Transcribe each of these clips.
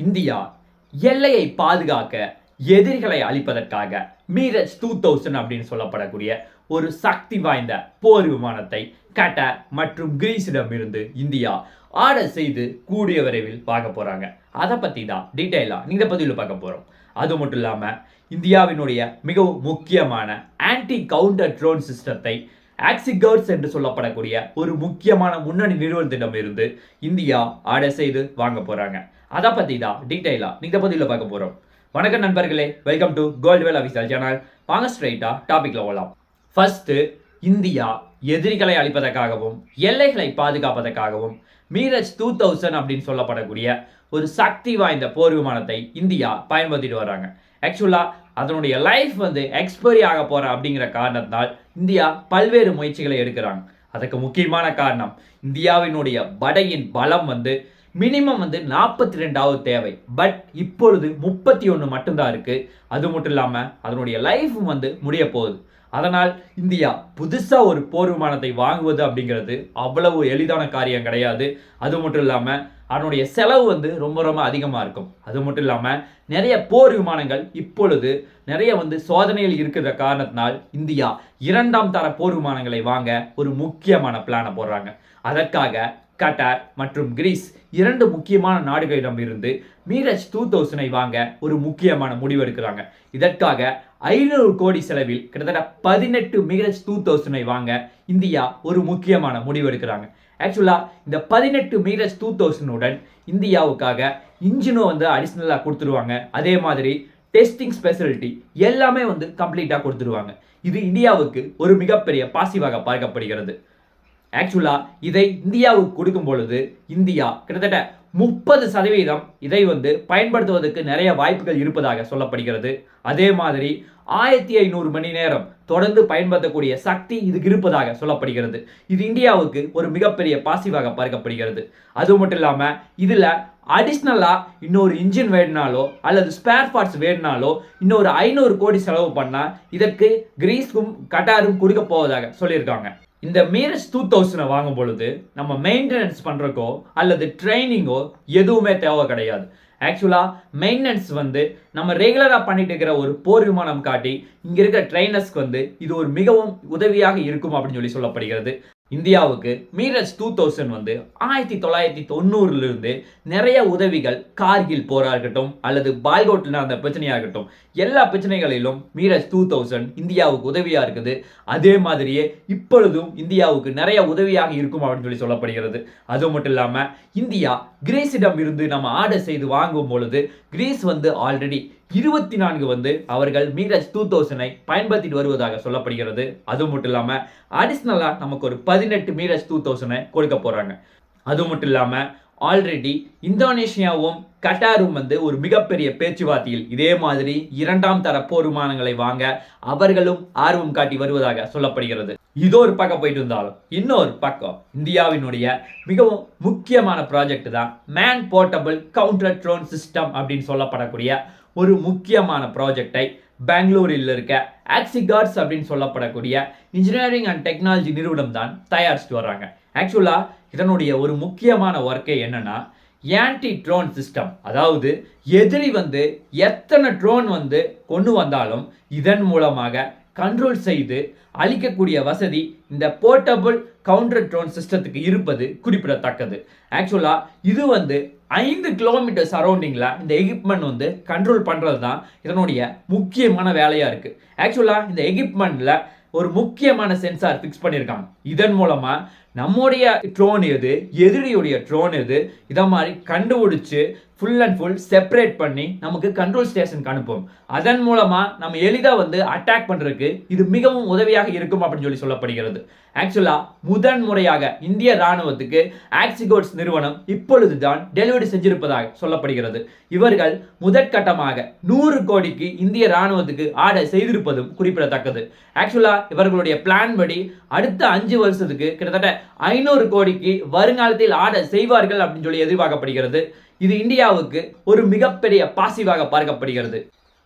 India எல்லையை பாதுகாக்க எதிரிகளை அழிப்பதற்காக மீரஜ் டூ தௌசண்ட் அப்படின்னு சொல்லப்படக்கூடிய ஒரு சக்தி வாய்ந்த போர் விமானத்தை கட்டார் மற்றும் கிரீஸிடம் இருந்து இந்தியா ஆர்டர் செய்து கூடிய விரைவில் பார்க்க போகிறாங்க அதை பற்றி தான் டீட்டெயிலாக இந்த பதிவில் பார்க்க போகிறோம் அது மட்டும் இல்லாமல் இந்தியாவினுடைய மிகவும் முக்கியமான ஆன்டி கவுண்டர் ட்ரோன் சிஸ்டத்தை ஆக்சிகர்ட்ஸ் என்று சொல்லப்படக்கூடிய ஒரு முக்கியமான முன்னணி நிறுவனத்திடம் இருந்து இந்தியா ஆர்டர் செய்து வாங்க போகிறாங்க அதை பற்றி தான் டீட்டெயிலாக இந்த பதிவில் பார்க்க போகிறோம் வணக்கம் நண்பர்களே welcome to gold Vel official channel வாங்க ஸ்ட்ரைட்டாக டாபிக்ல போகலாம் ஃபஸ்ட்டு இந்தியா எதிரிகளை அழிப்பதற்காகவும் எல்லைகளை பாதுகாப்பதற்காகவும் மீரஜ் டூ தௌசண்ட் அப்படின்னு சொல்லப்படக்கூடிய ஒரு சக்தி வாய்ந்த போர் விமானத்தை இந்தியா பயன்படுத்திட்டு வராங்க ஆக்சுவலாக அதனுடைய லைஃப் வந்து எக்ஸ்பைரி ஆக போகிற அப்படிங்கிற காரணத்தினால் இந்தியா பல்வேறு முயற்சிகளை எடுக்கிறாங்க. அதுக்கு முக்கியமான காரணம் இந்தியாவினுடைய படையின் பலம் வந்து மினிமம் வந்து நாற்பத்தி ரெண்டாவது தேவை. பட் இப்பொழுது முப்பத்தி ஒன்று மட்டும்தான் இருக்குது அது மட்டும் இல்லாமல் அதனுடைய லைஃப் வந்து முடிய போகுது. அதனால் இந்தியா புதுசாக ஒரு போர் விமானத்தை வாங்குவது அப்படிங்கிறது அவ்வளவு எளிதான காரியம் கிடையாது. அது மட்டும் இல்லாமல் அதனுடைய செலவு வந்து ரொம்ப ரொம்ப அதிகமாக இருக்கும். அது மட்டும் இல்லாமல் நிறைய போர் விமானங்கள் இப்பொழுது நிறைய வந்து சோதனையில் இருக்கிற காரணத்தினால் இந்தியா இரண்டாம் தர போர் விமானங்களை வாங்க ஒரு முக்கியமான பிளானை போடுறாங்க. அதற்காக கட்டார் மற்றும் கிரீஸ் இரண்டு முக்கியமான நாடுகளிடம் இருந்து மீரஜ் டூ தௌசண்டை வாங்க ஒரு முக்கியமான முடிவு எடுக்கிறாங்க இதற்காக ஐநூறு கோடி செலவில் கிட்டத்தட்ட பதினெட்டு மீரஜ் டூ தௌசண்டை வாங்க இந்தியா ஒரு முக்கியமான முடிவு எடுக்கிறாங்க ஆக்சுவலாக இந்த பதினெட்டு மீரஜ் டூ தௌசண்டுடன் இந்தியாவுக்காக இன்ஜினும் வந்து அடிஷ்னலாக கொடுத்துருவாங்க. அதே மாதிரி டெஸ்டிங் ஸ்பெசிலிட்டி எல்லாமே வந்து கம்ப்ளீட்டாக கொடுத்துருவாங்க. இது இந்தியாவுக்கு ஒரு மிகப்பெரிய பாசிவாக பார்க்கப்படுகிறது. ஆக்சுவலாக இதை இந்தியாவுக்கு கொடுக்கும் பொழுது இந்தியா கிட்டத்தட்ட முப்பது சதவீதம் இதை வந்து பயன்படுத்துவதற்கு நிறைய வாய்ப்புகள் இருப்பதாக சொல்லப்படுகிறது. அதே மாதிரி ஆயிரத்தி ஐநூறு மணி நேரம் தொடர்ந்து பயன்படுத்தக்கூடிய சக்தி இதுக்கு இருப்பதாக சொல்லப்படுகிறது. இது இந்தியாவுக்கு ஒரு மிகப்பெரிய பாசிவாக பார்க்கப்படுகிறது. அது மட்டும் இல்லாமல் இதில் அடிஷ்னலாக இன்னொரு இன்ஜின் வேணுனாலோ அல்லது ஸ்பேர் பார்ட்ஸ் வேணுனாலோ இன்னொரு ஐநூறு கோடி செலவு பண்ணால் இதற்கு கிரீஸும் கட்டாரும் கொடுக்க போவதாக சொல்லியிருக்காங்க. இந்த மீரஸ் டூ தௌசண்டை வாங்கும் பொழுது நம்ம மெயின்டெனன்ஸ் பண்ணுறக்கோ அல்லது ட்ரைனிங்கோ எதுவுமே தேவை கிடையாது. ஆக்சுவலாக மெயின்டெனன்ஸ் வந்து நம்ம ரெகுலராக பண்ணிட்டு இருக்கிற ஒரு போர் விமானம் காட்டி இங்கே இருக்கிற ட்ரைனர்ஸ்க்கு வந்து இது ஒரு மிகவும் உதவியாக இருக்கும் அப்படின்னு சொல்லி சொல்லப்படுகிறது. இந்தியாவுக்கு மீரஜ் டூ தௌசண்ட் வந்து ஆயிரத்தி தொள்ளாயிரத்தி தொண்ணூறுலேருந்து நிறைய உதவிகள் கார்கில் போராக இருக்கட்டும் அல்லது பால்கோட்டில் நடந்த பிரச்சனையாக இருக்கட்டும் எல்லா பிரச்சனைகளிலும் மீரஜ் டூ தௌசண்ட் இந்தியாவுக்கு உதவியாக இருக்குது. அதே மாதிரியே இப்பொழுதும் இந்தியாவுக்கு நிறைய உதவியாக இருக்கும் அப்படின்னு சொல்லி சொல்லப்படுகிறது. அது மட்டும் இல்லாமல் இந்தியா கிரீஸிடம் இருந்து நம்ம ஆர்டர் செய்து வாங்கும் பொழுது கிரீஸ் வந்து ஆல்ரெடி இருபத்தி நான்கு வந்து அவர்கள் மீரஜ் டூ தௌசண்டை பயன்படுத்திட்டு வருவதாக சொல்லப்படுகிறது. அது மட்டும் இல்லாமல் அடிஷ்னலாக நமக்கு ஒரு பதினெட்டு மீரஜ் டூ தௌசண்டை கொடுக்க போகிறாங்க அது மட்டும் இல்லாமல் ஆல்ரெடி இந்தோனேஷியாவும் கட்டாரும் வந்து ஒரு மிகப்பெரிய பேச்சுவார்த்தையில் இதே மாதிரி இரண்டாம் தர போர் விமானங்களை வாங்க அவர்களும் ஆர்வம் காட்டி வருவதாக சொல்லப்படுகிறது. இதோ ஒரு பக்கம் போயிட்டு இருந்தாலும் இன்னொரு பக்கம் இந்தியாவினுடைய மிகவும் முக்கியமான ப்ராஜெக்ட் தான் man portable counter drone system அப்படின்னு சொல்லப்படக்கூடிய ஒரு முக்கியமான ப்ராஜெக்டை பெங்களூரில் இருக்க ஆக்சிகார்ட்ஸ் அப்படின்னு சொல்லப்படக்கூடிய இன்ஜினியரிங் அண்ட் டெக்னாலஜி நிறுவனம் தான் தயாரிச்சுட்டு வர்றாங்க. ஆக்சுவலாக இதனுடைய ஒரு முக்கியமான ஒர்க்கே என்னென்னா ஆன்டி ட்ரோன் சிஸ்டம் அதாவது எதிரி வந்து எத்தனை ட்ரோன் வந்து கொண்டு வந்தாலும் இதன் மூலமாக கண்ட்ரோல் செய்து அளிக்கக்கூடிய வசதி இந்த போர்ட்டபிள் கவுண்டர் ட்ரோன் சிஸ்டத்துக்கு இருப்பது குறிப்பிடத்தக்கது. ஆக்சுவலாக இது வந்து ஐந்து கிலோமீட்டர் சரௌண்டிங்கில் இந்த எக்யூப்மெண்ட் வந்து கண்ட்ரோல் பண்ணுறது தான் இதனுடைய முக்கியமான வேலையாக இருக்குது ஆக்சுவலாக இந்த எக்யூப்மெண்ட்டில் ஒரு முக்கியமான சென்சார் ஃபிக்ஸ் பண்ணியிருக்காங்க இதன் மூலமாக நம்முடைய ட்ரோன் எது? எதிரியுடைய ட்ரோன் எது? இதை மாதிரி கண்டுபிடிச்சு ஃபுல் அண்ட் ஃபுல் செப்பரேட் பண்ணி நமக்கு கண்ட்ரோல் ஸ்டேஷனுக்கு அனுப்பும் அதன் மூலமாக நம்ம எளிதாக வந்து அட்டாக் பண்ணுறதுக்கு இது மிகவும் உதவியாக இருக்கும் அப்படின்னு சொல்லி சொல்லப்படுகிறது. ஆக்சுவலாக முதன் முறையாக இந்திய ராணுவத்துக்கு ஆக்சிகோட்ஸ் நிறுவனம் இப்பொழுது தான் டெலிவரி செஞ்சிருப்பதாக சொல்லப்படுகிறது. இவர்கள் முதற்கட்டமாக நூறு கோடிக்கு இந்திய ராணுவத்துக்கு ஆர்டர் செய்திருப்பதும் குறிப்பிடத்தக்கது. ஆக்சுவலாக இவர்களுடைய பிளான் படி அடுத்த அஞ்சு வருஷத்துக்கு கிட்டத்தட்ட ஐநூறு கோடிக்கு வருங்காலத்தில் ஆர்டர் செய்வார்கள் அப்படின்னு சொல்லி எதிர்பார்க்கப்படுகிறது. இது இந்தியாவுக்கு ஒரு மிகப்பெரிய பாசிவாக பார்க்கப்படுகிறது.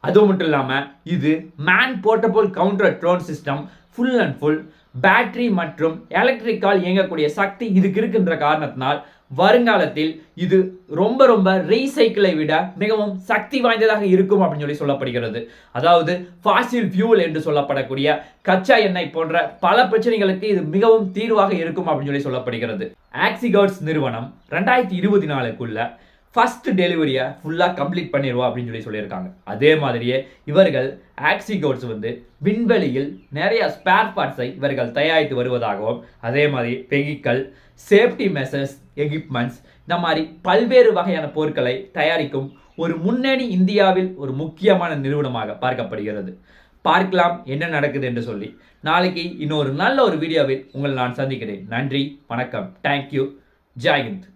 அது மட்டும் இல்லாமல் இது man portable counter drone system full and full battery மற்றும் எலக்ட்ரிக்கால் இயங்கக்கூடிய சக்தி இதுக்கு இருக்கின்ற காரணத்தினால் வருங்காலத்தில் இது ரொம்ப ரொம்ப ரீசைக்கிளை விட மிகவும் சக்தி வாய்ந்ததாக இருக்கும் அப்படின்னு சொல்லி சொல்லப்படுகிறது. அதாவது ஃபாசில் ஃபியூல் என்று சொல்லப்படக்கூடிய கச்சா எண்ணெய் போன்ற பல பிரச்சனைகளுக்கு இது மிகவும் தீர்வாக இருக்கும் அப்படின்னு சொல்லி சொல்லப்படுகிறது. ஆக்சிகர்ட்ஸ் நிறுவனம் ரெண்டாயிரத்தி இருபத்தி நாலுக்குள்ள ஃபஸ்ட்டு டெலிவரியை ஃபுல்லாக கம்ப்ளீட் பண்ணிடுவோம் அப்படின்னு சொல்லி சொல்லியிருக்காங்க. அதே மாதிரியே இவர்கள் ஆக்சிகோட்ஸ் வந்து விண்வெளியில் நிறைய ஸ்பேர் பார்ட்ஸை இவர்கள் தயாரித்து வருவதாகவும் அதே மாதிரி வெஹிக்கல் சேஃப்டி மெசர்ஸ் எக்யூப்மெண்ட்ஸ் இந்த மாதிரி பல்வேறு வகையான பொருட்களை தயாரிக்கும் ஒரு முன்னணி இந்தியாவில் ஒரு முக்கியமான நிறுவனமாக பார்க்கப்படுகிறது. பார்க்கலாம் என்ன நடக்குது என்று சொல்லி. நாளைக்கு இன்னொரு நல்ல ஒரு வீடியோவில் உங்களை நான் சந்திக்கிறேன். நன்றி வணக்கம். தேங்க்யூ ஜெய்ஹிந்த்